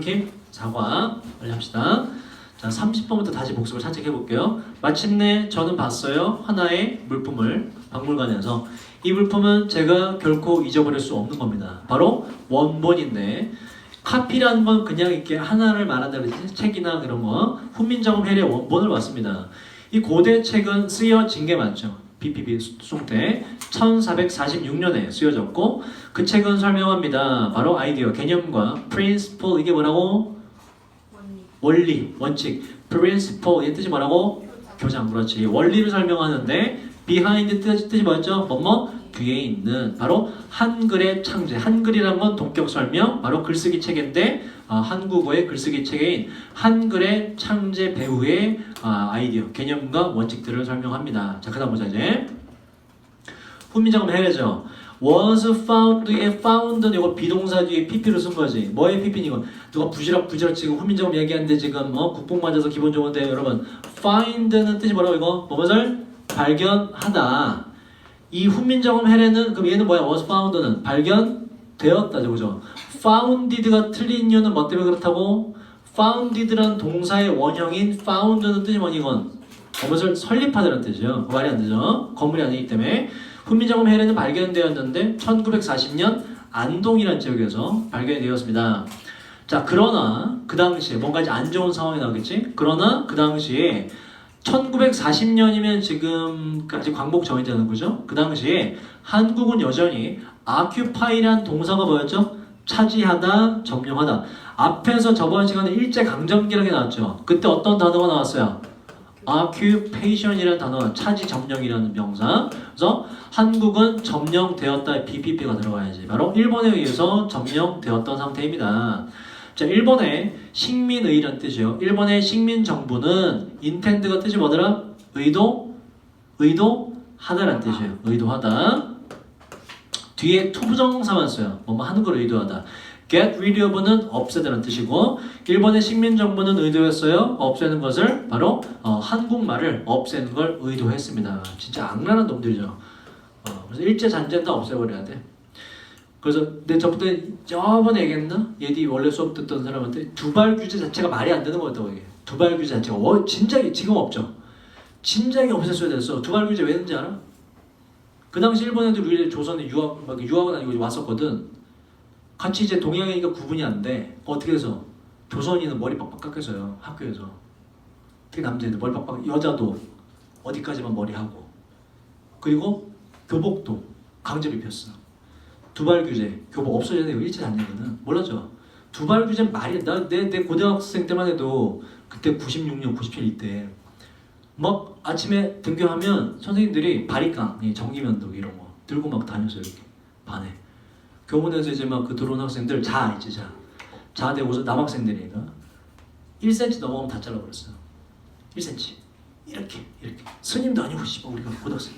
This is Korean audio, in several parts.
킴 사과 빨리 합시다. 자 30번부터 다시 복습을 살짝 해볼게요. 마침내 저는 봤어요 하나의 물품을 박물관에서 이 물품은 제가 결코 잊어버릴 수 없는 겁니다. 바로 원본인데 카피라는 건 그냥 이렇게 하나를 말한다는 책이나 그런 거 훈민정음 해례 원본을 봤습니다. 이 고대 책은 쓰여진 게 맞죠. BPB 수송 때 1446년에 쓰여졌고 그 책은 설명합니다. 바로 아이디어, 개념과 principle 이게 뭐라고? 원리, 원칙. principle 이 뜻이 뭐라고? 교장 그렇지. 원리를 설명하는데 behind 뜻, 뜻이 뭐였죠? 뭐뭐 뒤에 있는 바로 한글의 창제. 한글이란 건 동격 설명, 바로 글쓰기 체계인데 아, 한국어의 글쓰기 체계인 한글의 창제 배우의 아, 아이디어, 개념과 원칙들을 설명합니다. 자, 그다음 보자 이제. 훈민정음 해례죠. was found에 found는 이거 비동사 뒤에 pp로 쓴 거지. 뭐의 pp는 이건 누가 부지락 부지락 지금 훈민정음 얘기하는데 지금 어 국뽕 맞아서 기분 좋은데 여러분 find는 뜻이 뭐라고 이거 뭐뭐를 발견하다. 이 훈민정음 해례는 그럼 얘는 뭐야? was found는 발견되었다죠, 그죠? founded가 틀린 이유는 뭐 때문에 그렇다고? founded란 동사의 원형인 found는 뜻이 뭐니 이건? 무엇을 설립하다는 뜻이죠. 말이 안 되죠. 건물이 아니기 때문에 훈민정음 해례는 발견되었는데 1940년 안동이라는 지역에서 발견되었습니다. 자 그러나 그 당시에 뭔가 이제 안 좋은 상황이 나오겠지. 그러나 그 당시에 1940년이면 지금까지 광복 전이 되는 거죠. 그 당시에 한국은 여전히 occupy란 동사가 뭐였죠? 차지하다, 점령하다. 앞에서 저번 시간에 일제 강점기라는 게 나왔죠. 그때 어떤 단어가 나왔어요? occupation이라는 단어가 차지 점령이라는 명사. 그래서 한국은 점령되었다 BPP가 들어가야지. 바로 일본에 의해서 점령되었던 상태입니다. 자, 일본의 식민의라는 뜻이에요. 일본의 식민 정부는 intend가 뜻이 뭐더라? 의도, 의도 하다라는 뜻이에요. 의도하다. 뒤에 투부정사만 써요. 뭐뭐 하는 걸 의도하다. get rid of는 없애다는 뜻이고 일본의 식민 정부는 의도했어요. 없애는 것을 바로 어, 한국말을 없애는 걸 의도했습니다. 진짜 악랄한 놈들이죠. 어, 그래서 일제 잔재도 없애버려야 돼. 그래서 내 저번에 저번에 얘기했나? 얘디 원래 수업 듣던 사람한테 두발 규제 자체가 말이 안 되는 거였다고 얘기해. 두발 규제 자체가 워, 진작에 지금 없죠. 진작에 없앴어야 됐어. 두발 규제 왜 했는지 알아? 그 당시 일본 애들 우리 조선에 유학 막 유학은 아니고 왔었거든. 같이 이제 동양이니까 구분이 안 돼. 어떻게 해서 조선인은 머리 빡빡 깎여서요 학교에서. 특히 남자애들 머리 빡빡 여자도 어디까지만 머리 하고 그리고 교복도 강제 입혔어. 두발 규제. 교복 없어져야 돼요. 일제 잔재는 몰랐죠. 두발 규제 말이 나내 내 고등학생 때만 해도 그때 96년 97 이때 막 아침에 등교하면 선생님들이 바리깡, 이 전기면도 이런 거 들고 막 다녔어요 이렇게 반에. 교문에서 이제 막 그 들어온 학생들 자 이제 자. 자대 옷을 남학생들이니까 1cm 넘어가면 다 잘라버렸어요. 1cm 이렇게 이렇게. 스님도 아니고 씨발 우리가 고등학생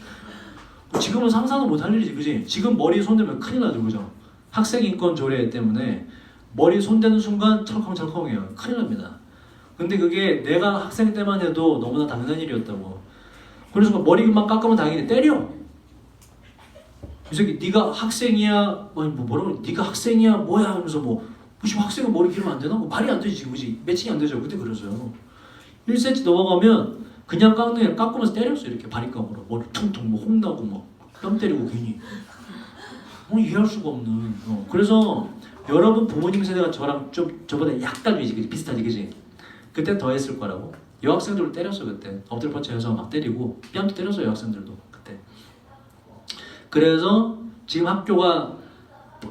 지금은 상상도 못할 일이지 그지? 지금 머리에 손대면 큰일 나죠 그죠? 학생 인권 조례 때문에 머리에 손대는 순간 철컹철컹해요. 큰일 납니다. 근데 그게 내가 학생 때만 해도 너무나 당연한 일이었다고. 그래서 막 머리만 깎으면 당연히 때려. 이 새끼 네가 학생이야 아니 뭐 뭐라고 네가 학생이야 뭐야 하면서 뭐 무슨 학생은 머리 기르면 안 되나? 뭐 말이 안 되지 그지? 매칭이 안 되죠. 그때 그래서요. 1cm 넘어가면 그냥 깎는 게 깎으면서 때렸어 이렇게 바리깡으로. 머리 퉁퉁 뭐 홍나고 막뺨 때리고 괜히. 뭐 이해할 수가 없는. 어. 그래서 여러분 부모님 세대가 저랑 좀 저보다 약간 위지 그지 비슷하지 그지? 그때 더 했을 거라고. 여학생들을 때렸어 그때. 엎드려 뻗쳐서 막 때리고. 뺨도 때렸어 여학생들도 그때. 그래서 지금 학교가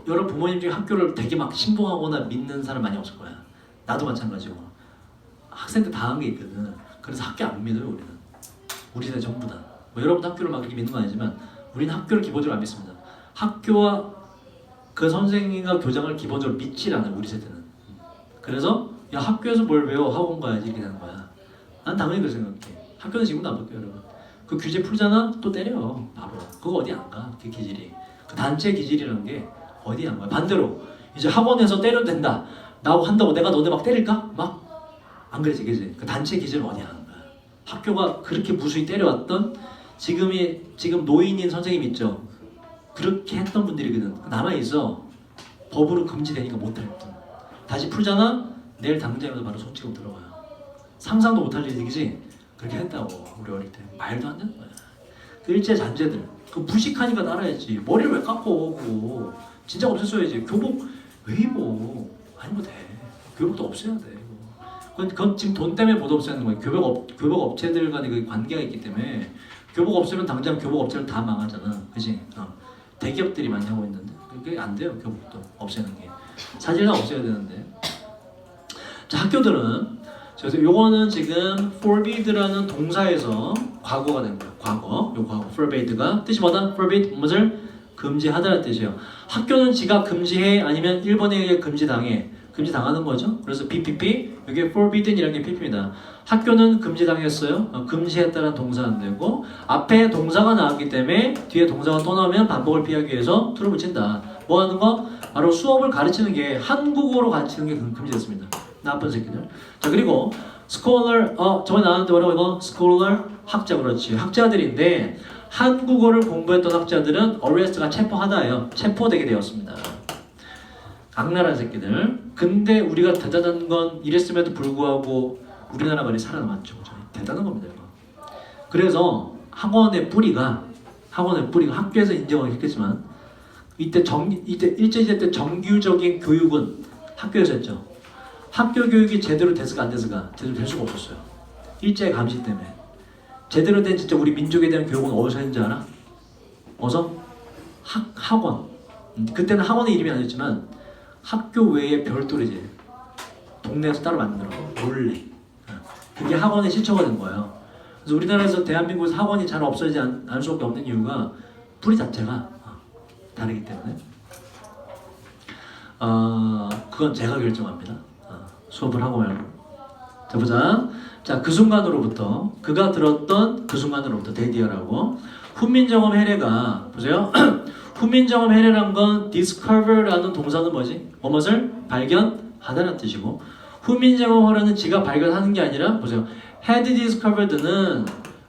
여러분 부모님 중에 학교를 되게 막 신봉하거나 믿는 사람 많이 없을 거야. 나도 마찬가지고. 학생들 다 한 게 있거든 그래서 학교 안 믿어요 우리는. 우리 세대 전부 다 뭐 여러분도 학교를 막 그렇게 믿는 건 아니지만 우리는 학교를 기본적으로 안 믿습니다. 학교와 그 선생님과 교장을 기본적으로 믿질 않아요 우리 세대는. 그래서 야 학교에서 뭘 배워? 학원 가야지 이렇게 되는 거야. 난 당연히 그렇게 생각해. 학교는 지금도 안 바뀌어요 여러분. 그 규제 풀잖아? 또 때려 바로 그거 어디 안 가 그 기질이. 그 단체 기질이라는 게 어디 안 가요 반대로 이제 학원에서 때려도 된다. 나하고 한다고 내가 너네 막 때릴까? 막? 안 그러지 그지? 그 단체 기질은 어디 안 가요 학교가 그렇게 무수히 때려왔던 지금이 지금 노인인 선생님 있죠 그렇게 했던 분들이거든 남아 있어 법으로 금지되니까 못 때렸던 다시 풀잖아. 내일 당장이라도 바로 손찌검 들어가요. 상상도 못할 일이지. 그렇게 했다고 우리 어릴 때 말도 안 되는 거야. 그 일제 잔재들 그 무식하니까 따라했지. 머리를 왜 깎고 그거 진짜 없앴어야지. 교복 왜 입어? 아니면 돼. 교복도 없애야 돼. 그건, 그건 지금 돈 때문에 못 없애는 거예요. 교복 업, 교복 업체들 간의 그 관계가 있기 때문에 교복 없애면 당장 교복 업체를 다 망하잖아. 그지? 어. 대기업들이 많이 하고 있는데 그게 안 돼요. 교복도 없애는 게 사실은 없애야 되는데. 자 학교들은 그래서 요거는 지금 forbid라는 동사에서 과거가 된 거예요. 과거. 요 과거 forbid가 뜻이 뭐다? forbid 무엇을 금지하다는 뜻이에요. 학교는 지가 금지해 아니면 일본에 의해 금지당해. 금지당하는 거죠. 그래서 BPP 이게 forbidden이라는 게 PP입니다. 학교는 금지당했어요. 어, 금지했다는 동사는 되고 앞에 동사가 나왔기 때문에 뒤에 동사가 또 나오면 반복을 피하기 위해서 툴을 붙인다. 뭐 하는 거? 바로 수업을 가르치는 게 한국어로 가르치는 게 금- 금지됐습니다. 나쁜 새끼들. 자 그리고 scholar 어 저번에 나왔는데 뭐라고 이거 scholar 학자 그렇지 학자들인데 한국어를 공부했던 학자들은 arrest가 체포하다예요. 체포되게 되었습니다. 악랄한 새끼들. 근데 우리가 대단한 건 이랬음에도 불구하고 우리나라 말이 살아남았죠. 대단한 겁니다. 이거. 그래서 학원의 뿌리가 학원의 뿌리가 학교에서 인정을 했겠지만 이때 정 이때 일제시대 때 정규적인 교육은 학교에서 했죠. 학교 교육이 제대로 됐을까 안 됐을까 제대로 될 수가 없었어요. 일제 감시 때문에 제대로 된 진짜 우리 민족에 대한 교육은 어디서 했는지 알아? 어서 학 학원. 음, 그때는 학원의 이름이 아니었지만 학교 외에 별도로 이제 동네에서 따로 만들어 몰래. 어, 그게 학원의 실처가 된 거예요. 그래서 우리나라에서 대한민국에서 학원이 잘 없어지지 않, 않을 수밖에 없는 이유가 뿌리 자체가 어, 다르기 때문에. 어, 그건 제가 결정합니다. 어, 수업을 하고 말고. 자 보자. 자그 순간으로부터 그가 들었던 그 순간으로부터 데디어라고 훈민정음 해례가 보세요. 훈민정음 해례란 건 discover라는 동사는 뭐지? 뭐뭇을 발견하다는 뜻이고 훈민정음 해례는 지가 발견하는 게 아니라 보세요. had discovered는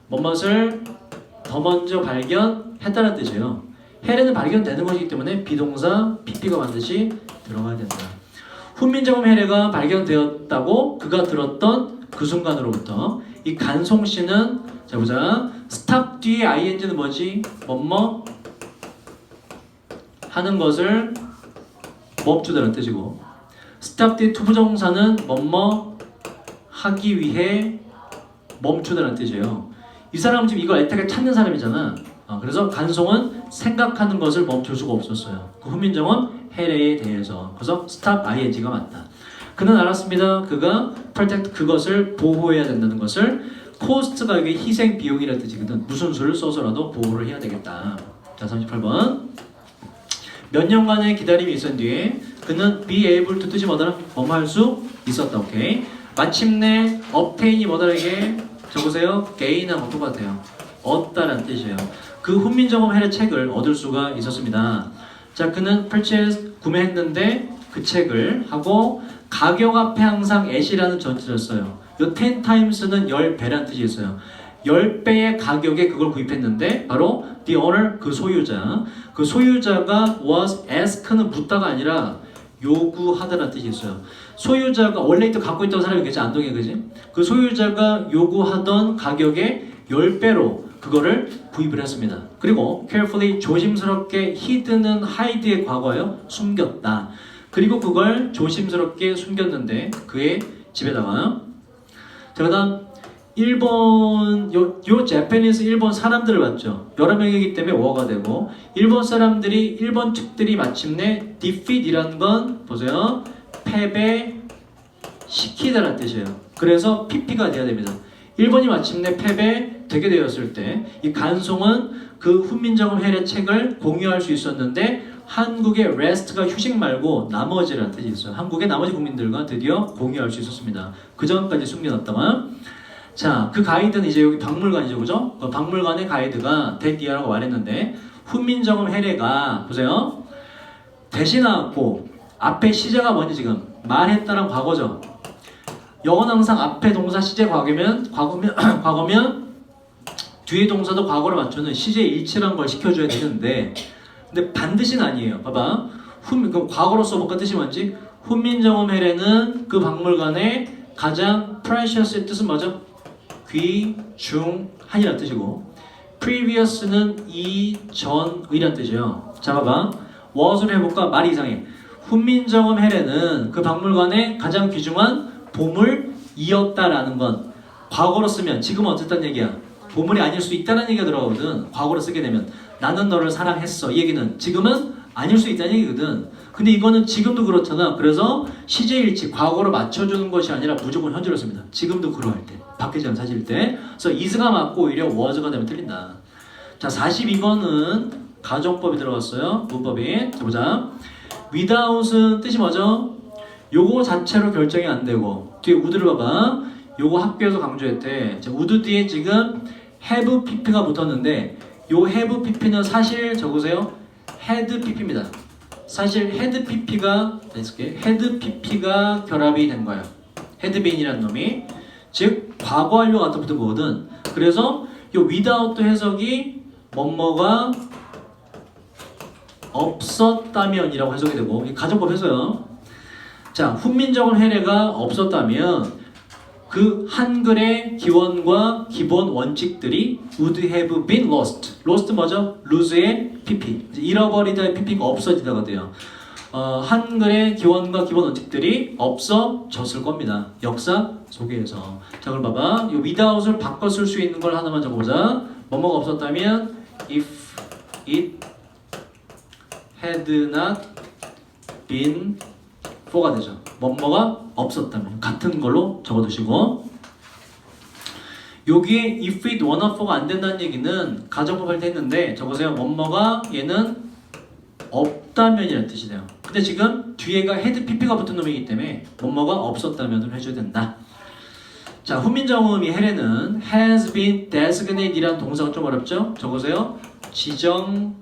뭐뭇을 더 먼저 발견했다는 뜻이에요. 해례는 발견되는 것이기 때문에 비동사 pp가 반드시 들어가야 된다. 훈민정음 해례가 발견되었다고 그가 들었던 그 순간으로부터 이 간송 씨는 자 보자 스탑 뒤에 ing는 뭐지 뭐뭐 하는 것을 멈추다는 뜻이고 스탑 뒤에 투부정사는 뭐뭐 하기 위해 멈추다는 뜻이에요. 이 사람은 지금 이거 애타게 찾는 사람이잖아. 어, 그래서 간송은 생각하는 것을 멈출 수가 없었어요. 그 훈민정음 해례에 대해서 그래서 스탑 ing가 맞다. 그는 알았습니다. 그가 protect 그것을 보호해야 된다는 것을 코스트가 이게 희생 비용이라는 뜻이거든. 무슨 수를 써서라도 보호를 해야 되겠다. 자 38번 몇 년간의 기다림이 있은 뒤에 그는 be able to 뜻이 뭐더라? 뭐뭐 할수 있었다. 오케이. 마침내 obtain이 뭐더라 이게 적으세요. gain하고 똑같아요. 얻다라는 뜻이에요. 그 훈민정음 해례 책을 얻을 수가 있었습니다. 자, 그는 purchase 구매했는데 그 책을 하고 가격 앞에 항상 at이라는 전치를 써요. 요 10 times는 10배라는 뜻이 있어요. 10배의 가격에 그걸 구입했는데 바로 the owner 그 소유자 그 소유자가 was ask는 묻다가 아니라 요구하다라는 뜻이 있어요. 소유자가 원래 또 갖고 있던 사람이 계지 안동에 그지? 그 소유자가 요구하던 가격의 10배로 그거를 구입을 했습니다. 그리고 carefully 조심스럽게 hid는 hide의 과거예요. 숨겼다. 그리고 그걸 조심스럽게 숨겼는데 그의 집에다가 자 그다음 일본 요, 요 재패니스 일본 사람들을 봤죠. 여러 명이기 때문에 워가 되고 일본 사람들이 일본 측들이 마침내 defeat이라는 건 보세요. 패배 시키다라는 뜻이에요. 그래서 PP가 돼야 됩니다. 일본이 마침내 패배 되게 되었을 때 이 간송은 그 훈민정음 해례 책을 공유할 수 있었는데 한국의 rest가 휴식 말고 나머지라는 뜻이 있어요. 한국의 나머지 국민들과 드디어 공유할 수 있었습니다. 그 전까지 숨겨놨다가 자, 그 가이드는 이제 여기 박물관이죠, 그죠? 그 박물관의 가이드가 데디아라고 말했는데 훈민정음 해례가 보세요. 대신 나왔고 앞에 시제가 뭐니 지금 말했다란 과거죠. 영어는 항상 앞에 동사 시제 과거면 과거면 과거면 뒤에 동사도 과거를 맞추는 시제 일치란 걸 시켜줘야 되는데 근데 반드시는 아니에요. 봐봐. 훈 그럼 과거로 써볼까 뜻이 뭔지 훈민정음 해례는 그 박물관의 가장 precious의 뜻은 뭐죠? 귀중한이라는 뜻이고 previous는 이전이란 뜻이에요. 자 봐봐. what을 해볼까? 말이 이상해. 훈민정음 해례는 그 박물관의 가장 귀중한 보물이었다라는 건 과거로 쓰면 지금은 어쨌다는 얘기야. 보물이 아닐 수 있다는 얘기가 들어가거든. 과거로 쓰게 되면 나는 너를 사랑했어. 이 얘기는 지금은 아닐 수 있다는 얘기거든. 근데 이거는 지금도 그렇잖아. 그래서 시제일치 과거로 맞춰주는 것이 아니라 무조건 현재로 씁니다. 지금도 그러할 때. 바뀌지 않은 사실일 때. 그래서 is가 맞고 오히려 was가 되면 틀린다. 자, 42번은 가정법이 들어갔어요. 문법이. 자, 보자. without은 뜻이 뭐죠? 요거 자체로 결정이 안 되고 뒤에 would를 봐봐. 요거 학교에서 강조했대. 자, would 뒤에 지금 have pp가 붙었는데 요 have pp는 사실 적으세요. Had pp입니다. 사실 had pp가 had pp가 결합이 된 거예요. been이라는 놈이 즉 과거 갖다 붙은 거거든. 그래서 요 without 해석이 뭐뭐가 없었다면이라고 해석이 되고 이 가정법 해서요. 자, 훈민정음 해례가 없었다면 그 한글의 기원과 기본 원칙들이 would have been lost. lost 뭐죠? lose의 pp. 잃어버리다의 pp가 없어지다가 돼요. 어, 한글의 기원과 기본 원칙들이 없어졌을 겁니다. 역사 속에서. 자, 그럼 봐봐. 이 without을 바꿔 쓸 수 있는 걸 하나만 적어보자. 뭐뭐가 없었다면 if it had not been for가 되죠. 뭐뭐가 없었다면 같은 걸로 적어두시고 여기에 if it were not for가 안 된다는 얘기는 가정법 할 때 했는데 적으세요. 뭐뭐가 얘는 없다면 이라는 뜻이 돼요. 근데 지금 뒤에가 had pp가 붙은 놈이기 때문에 뭐뭐가 없었다면을 해줘야 된다. 자, 훈민정음이 해례는 has been designate이란 동사가 좀 어렵죠? 적으세요. 지정하다라는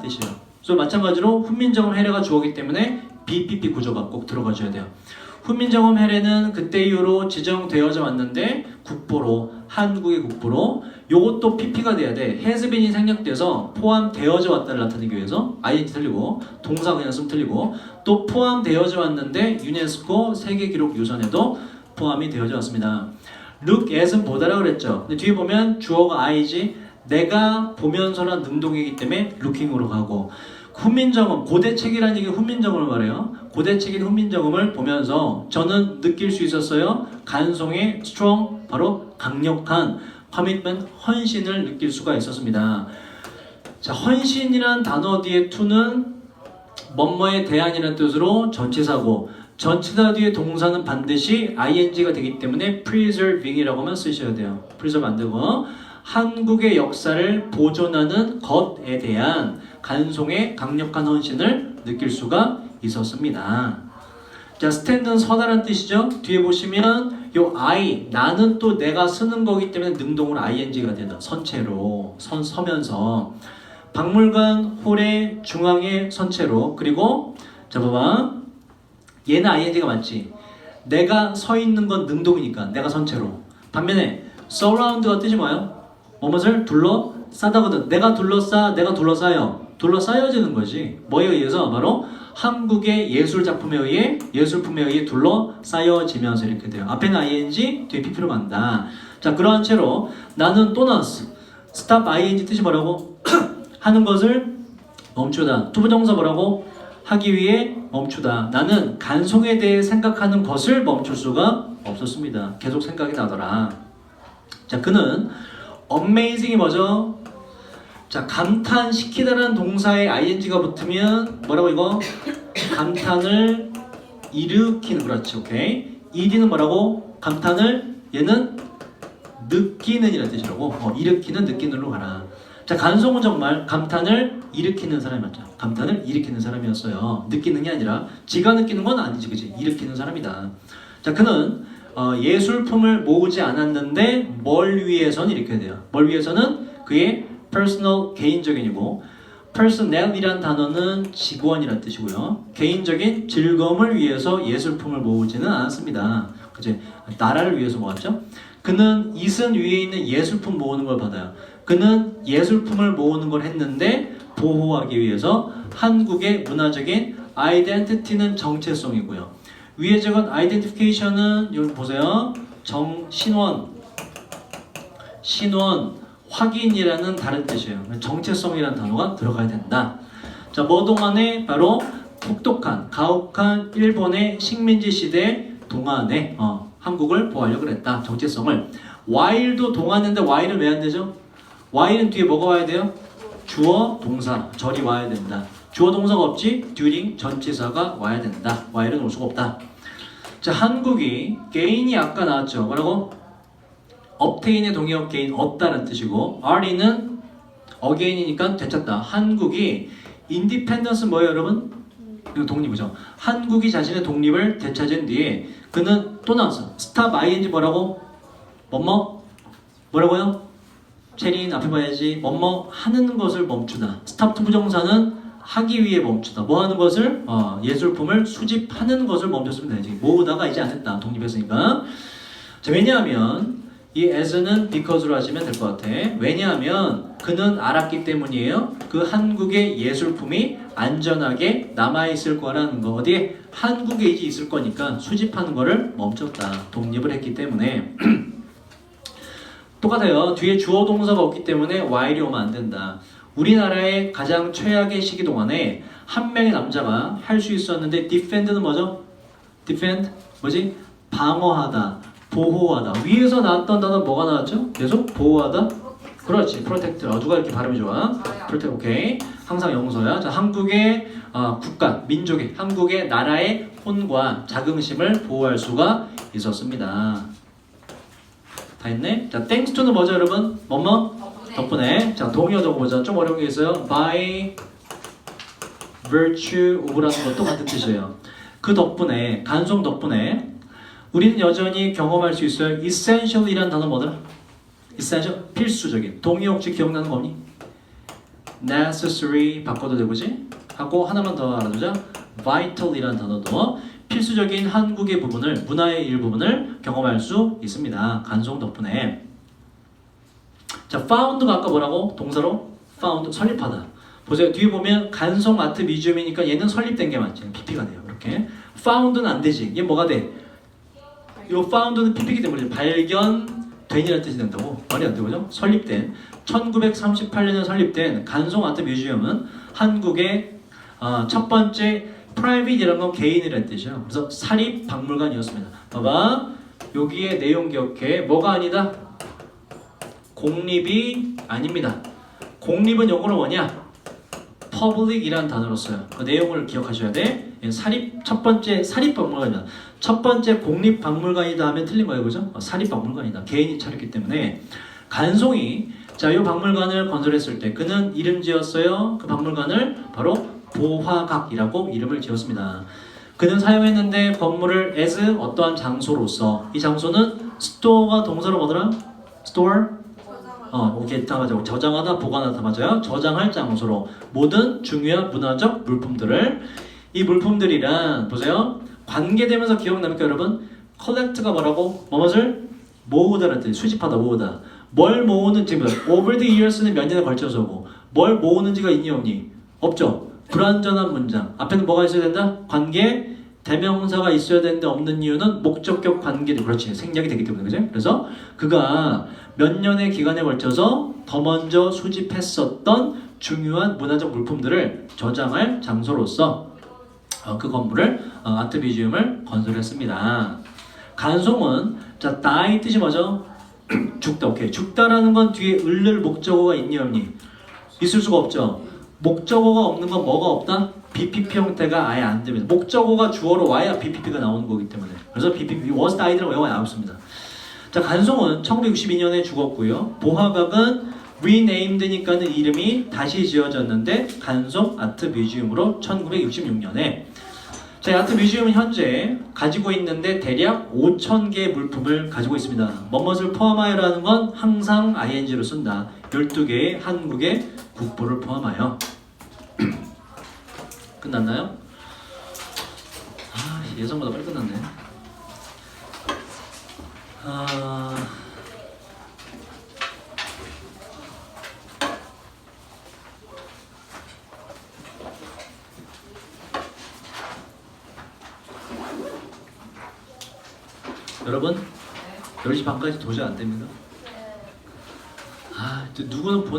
뜻이에요. 그래서 마찬가지로 훈민정음 해례가 주어기 때문에 BPP 구조가 꼭 들어가줘야 돼요. 훈민정음 해례는 그때 이후로 지정되어져 왔는데 국보로 한국의 국보로 요것도 PP가 돼야 돼. has-been이 생략돼서 포함되어져 왔다를 나타내기 위해서 ing 틀리고 동사 그냥 쓰면 틀리고 또 포함되어져 왔는데 유네스코 세계기록 유산에도 포함이 되어져 왔습니다. look at은 보다라 그랬죠. 근데 뒤에 보면 주어가 I지 내가 보면서란 능동이기 때문에 looking으로 가고 훈민정음 고대책이라는 얘기 훈민정음을 말해요. 고대책인 훈민정음을 보면서 저는 느낄 수 있었어요. 간송의 strong 바로 강력한 commitment 헌신을 느낄 수가 있었습니다. 자 헌신이란 단어 뒤에 to는 뭐뭐에 대한이라는 뜻으로 전치사고 전치사 뒤에 동사는 반드시 ing가 되기 때문에 preserving이라고 만 쓰셔야 돼요. preserve 안 되고 한국의 역사를 보존하는 것에 대한 간송의 강력한 헌신을 느낄 수가 있었습니다. 자, 스탠드는 서다라는 뜻이죠. 뒤에 보시면 요 I 나는 또 내가 쓰는 거기 때문에 능동으로 ing가 된다. 선체로 선 서면서 박물관 홀의 중앙의 선체로 그리고 자 봐봐 얘는 ing가 맞지. 내가 서 있는 건 능동이니까 내가 선체로. 반면에 surround가 뜻이 뭐예요? 뭐뭇을 둘러 싸다거든. 내가 둘러싸, 내가 둘러싸요. 둘러싸여지는 거지. 뭐에 의해서 바로 한국의 예술 작품에 의해 예술품에 의해 둘러싸여지면서 이렇게 돼요. 앞에는 ing, 뒤에 pp로 간다. 자 그러한 채로 나는 또 나왔어. stop ing 뜻이 뭐라고? 하는 것을 멈추다. 투부정사 뭐라고? 하기 위해 멈추다. 나는 간송에 대해 생각하는 것을 멈출 수가 없었습니다. 계속 생각이 나더라. 자, 그는 amazing이 뭐죠? 자, 감탄시키다라는 동사에 ing가 붙으면 뭐라고 이거? 감탄을 일으키는 그렇지, 오케이. ed는 뭐라고? 감탄을 얘는 느끼는 이라는 뜻이라고. 어, 일으키는 느끼는로 가라. 자, 간송은 정말 감탄을 일으키는 사람이 맞죠. 감탄을 일으키는 사람이었어요. 느끼는 게 아니라 지가 느끼는 건 아니지, 그지? 일으키는 사람이다. 자, 그는 어, 예술품을 모으지 않았는데 뭘 위해서는 이렇게 돼요. 뭘 위해서는 그의 personal 개인적인이고 personnel이란 단어는 직원이란 뜻이고요. 개인적인 즐거움을 위해서 예술품을 모으지는 않았습니다. 그지? 나라를 위해서 모았죠. 그는 이슨 위에 있는 예술품 모으는 걸 받아요. 그는 예술품을 모으는 걸 했는데 보호하기 위해서 한국의 문화적인 identity는 정체성이고요. 위에 적은 identification은 여기 보세요. 정 신원 신원 확인이라는 다른 뜻이에요. 정체성이라는 단어가 들어가야 된다. 자, 뭐 동안에 바로 혹독한 가혹한 일본의 식민지 시대 동안에 어, 한국을 보호하려고 그랬다. 정체성을 while도 동안인데 while은 왜 안 되죠? while은 뒤에 뭐가 와야 돼요? 주어 동사 절이 와야 된다. 주어 동사가 없지 during 전치사가 와야 된다. while은 올 수가 없다. 자, 한국이 gain이 아까 나왔죠. 뭐라고? Obtain의 동의어 gain 얻다는 뜻이고 re는 again이니까 되찾다. 한국이 independence 뭐예요, 여러분? 이거 독립이죠. 한국이 자신의 독립을 되찾은 뒤에 그는 또 나왔어. stop ing 뭐라고? 뭐뭐? 뭐라고요? 체린 앞에 봐야지. 뭐뭐 하는 것을 멈추다. stop to 부정사는 하기 위해 멈추다. 뭐 하는 것을? 어, 예술품을 수집하는 것을 멈췄으면 되지. 모으다가 이제 안 했다. 독립했으니까. 자, 왜냐하면 이 as는 because로 하시면 될 것 같아. 왜냐하면 그는 알았기 때문이에요. 그 한국의 예술품이 안전하게 남아있을 거라는 거. 어디에? 한국에 이제 있을 거니까 수집하는 거를 멈췄다. 독립을 했기 때문에. 똑같아요. 뒤에 주어 동사가 없기 때문에 while이 오면 안 된다. 우리나라의 가장 최악의 시기 동안에 한 명의 남자가 할 수 있었는데 defend는 뭐죠? defend 뭐지? 방어하다, 보호하다. 위에서 나왔던 단어 뭐가 나왔죠? 계속 보호하다. 그렇지, protect. 어, 누가 이렇게 발음이 좋아? protect. 오케이. 항상 영서야. 자, 한국의 어, 국가, 민족의, 한국의 나라의 혼과 자긍심을 보호할 수가 있었습니다. 다 했네? 자, thanks to는 뭐죠, 여러분? 뭐뭐? 덕분에. 자, 동의어 적어보자. 좀 어려운 게 있어요. by virtue of라는 것도 같은 뜻이에요. 그 덕분에, 간송 덕분에 우리는 여전히 경험할 수 있어요. essential이라는 단어 뭐더라? essential, 필수적인. 동의 혹시 기억나는 거 없니? necessary 바꿔도 되고지? 하고 하나만 더 알아두자. vital이라는 단어도 필수적인 한국의 부분을, 문화의 일부분을 경험할 수 있습니다. 간송 덕분에. 자, found가 아까 뭐라고? 동사로? found, 설립하다. 보세요. 뒤에 보면 간송 아트 뮤지엄이니까 얘는 설립된 게 맞죠. PP가 돼요. 이렇게. found는 안 되지. 얘 뭐가 돼? 요 found는 PP이기 때문에 발견된이라는 뜻이 된다고. 말이 안 되고요. 설립된. 1938년에 설립된 간송 아트 뮤지엄은 한국의 어, 첫 번째 프라이빗이라는 건 개인이라는 뜻이에요. 그래서 사립 박물관이었습니다. 봐봐. 여기에 내용 기억해. 뭐가 아니다? 공립이 아닙니다. 공립은 영어로 뭐냐? Public이라는 단어로 써요. 그 내용을 기억하셔야 돼. 얘는 사립 첫 번째 사립 박물관이다. 첫 번째 공립 박물관이다 하면 틀린 거예요, 그죠? 어, 사립 박물관이다. 개인이 차렸기 때문에 간송이 자, 이 박물관을 건설했을 때 그는 이름 지었어요. 그 박물관을 바로 보화각이라고 이름을 지었습니다. 그는 사용했는데 건물을 as 어떠한 장소로서 이 장소는 스토어가 동사로 뭐더라? store 어, 오케이, 다 맞아요. 저장하다, 보관하다 맞아요. 저장할 장소로 모든 중요한 문화적 물품들을 이 물품들이란 보세요. 관계되면서 기억납니까, 여러분? collect가 뭐라고? 뭐뭇을 모으다라는 뜻. 수집하다, 모으다. 뭘 모으는지 over the years는 몇 년에 걸쳐서고 뭘 모으는지가 있니 없니? 없죠. 불완전한 문장. 앞에는 뭐가 있어야 된다? 관계 대명사가 있어야 되는데 없는 이유는 목적격 관계 그렇지 생략이 되기 때문에 그죠? 그래서 그가 몇 년의 기간에 걸쳐서 더 먼저 수집했었던 중요한 문화적 물품들을 저장할 장소로서 어, 그 건물을 어, 아트 뮤지엄을 건설했습니다. 간송은 자 die 뜻이 뭐죠? 죽다 오케이 죽다라는 건 뒤에 을를 목적어가 있니 없니? 있을 수가 없죠. 목적어가 없는 건 뭐가 없다? BPP 형태가 아예 안 됩니다. 목적어가 주어로 와야 BPP가 나오는 거기 때문에. 그래서 BPP, was died라고 영어에 나왔습니다. 자, 간송은 1962년에 죽었고요. 보화각은 renamed니까는 이름이 다시 지어졌는데 간송 아트 뮤지엄으로 1966년에 자, 아트 뮤지엄은 현재 가지고 있는데 대략 5천 개의 물품을 가지고 있습니다. 뭐뭇을 포함하여라는 건 항상 ing로 쓴다. 12개의 한국의 국보를 포함하여 끝났나요? 아, 예상보다 빨리 끝났네. 아... 여러분, 10시 반까지 도저히 안 됩니다. 아, 누구는 보